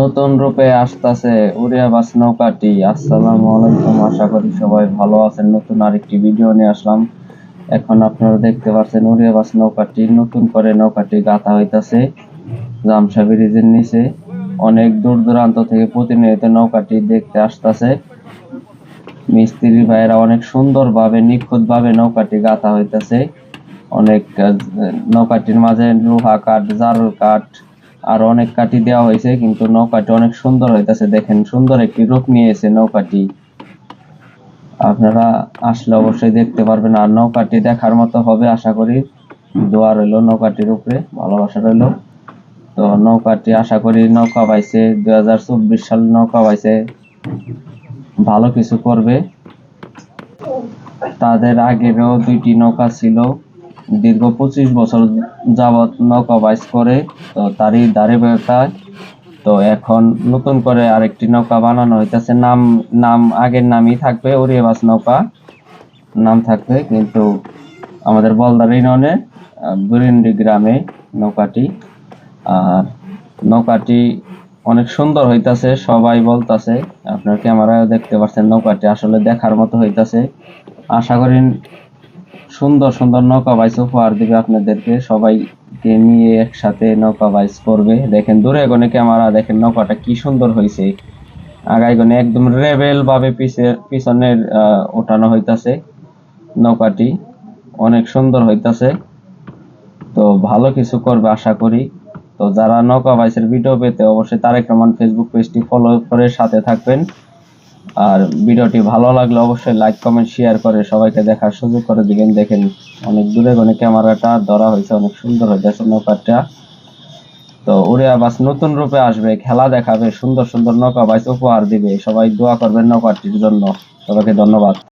নতুন রূপে আসতেছে উড়িয়াবাস নৌকাটি। আসসালামু আলাইকুম, আশা করি সবাই ভালো আছেন। নতুন আরেকটি ভিডিও নিয়ে আসলাম। এখন আপনারা দেখতে পাচ্ছেন উড়িয়াবাস নৌকাটি, নতুন করে নৌকাটি গাঁথা হইতাছে জামসা ব্রিজের নিচে। অনেক দূর দূরান্ত থেকে প্রতিনিয়ত নৌকাটি দেখতে আসতেছে। মিস্ত্রি ভাইয়েরা অনেক সুন্দরভাবে, নিখুঁতভাবে নৌকাটি গাঁথা হইতাছে। অনেক নৌকাটির মাঝে লোহা কাঠ, জারুল কাঠ আর অনেক কাঠি দেওয়া হয়েছে, কিন্তু নৌকাটি অনেক সুন্দর হইতাছে। দেখেন, সুন্দর একটি রূপ নিয়েছে নৌকাটি। আপনারা আসলে অবশ্যই দেখতে পারবেন, আর নৌকাটি দেখার মতো হবে আশা করি। দোয়া রইল নৌকাটির উপরে, ভালোবাসা রইল। তো নৌকাটি আশা করি নৌকা পাইছে, দুই হাজার চব্বিশ সাল নৌকা পাইছে। ভালো কিছু করবে। তাদের আগেরও দুইটি নৌকা ছিল। দীর্ঘ পঁচিশ বছর যাবৎ নৌকা বাইস করে, তো তারই ধারাবাহিকতায় তো এখন নতুন করে আরেকটি নৌকা বানানো হইতেছে। নাম নাম, আগের নামই থাকবে ওরিয়াবাস নৌকা। নাম থাকবে কিন্তু আমাদের বলদার ইউনিয়নে বুরিন্ডি গ্রামে নৌকাটি। আর নৌকাটি অনেক সুন্দর হইতাছে, সবাই বলতাছে। আপনার ক্যামেরায় দেখতে পাচ্ছেন নৌকাটি আসলে দেখার মতো হইতাছে। আশা করি সুন্দর সুন্দর নৌকা বাইস উপহার দিবে আপনাদেরকে। সবাইকে নিয়ে একসাথে নৌকা বাইস করবে। দেখেন দূরে গনে ক্যামেরা, দেখেন নৌকাটা কি সুন্দর হয়েছে আগাই গনে একদম রেবেল ভাবে পিছে, পিছনের ওঠানো হইতাছে নৌকাটি। অনেক সুন্দর হইতাছে। তো ভালো কিছু করবে আশা করি। তো যারা নৌকা বাইসের ভিডিও পেতে অবশ্যই তারেক রহমান ফেসবুক পেজটি ফলো করে সাথে থাকবেন। আর ভিডিওটি ভালো লাগলে অবশ্যই লাইক কমেন্ট শেয়ার করে সবাইকে দেখার সুযোগ করে দিবেন। দেখেন অনেক দূরে কোনো ক্যামেরাটা ধরা হয়েছে, অনেক সুন্দর হয়েছে নৌকাটা। তো উড়িয়া বাস নতুন রূপে আসবে, খেলা দেখাবে, সুন্দর সুন্দর নৌকা বাইস উপহার দিবে। সবাই দোয়া করবেন নৌকাটির জন্য। সবাইকে ধন্যবাদ।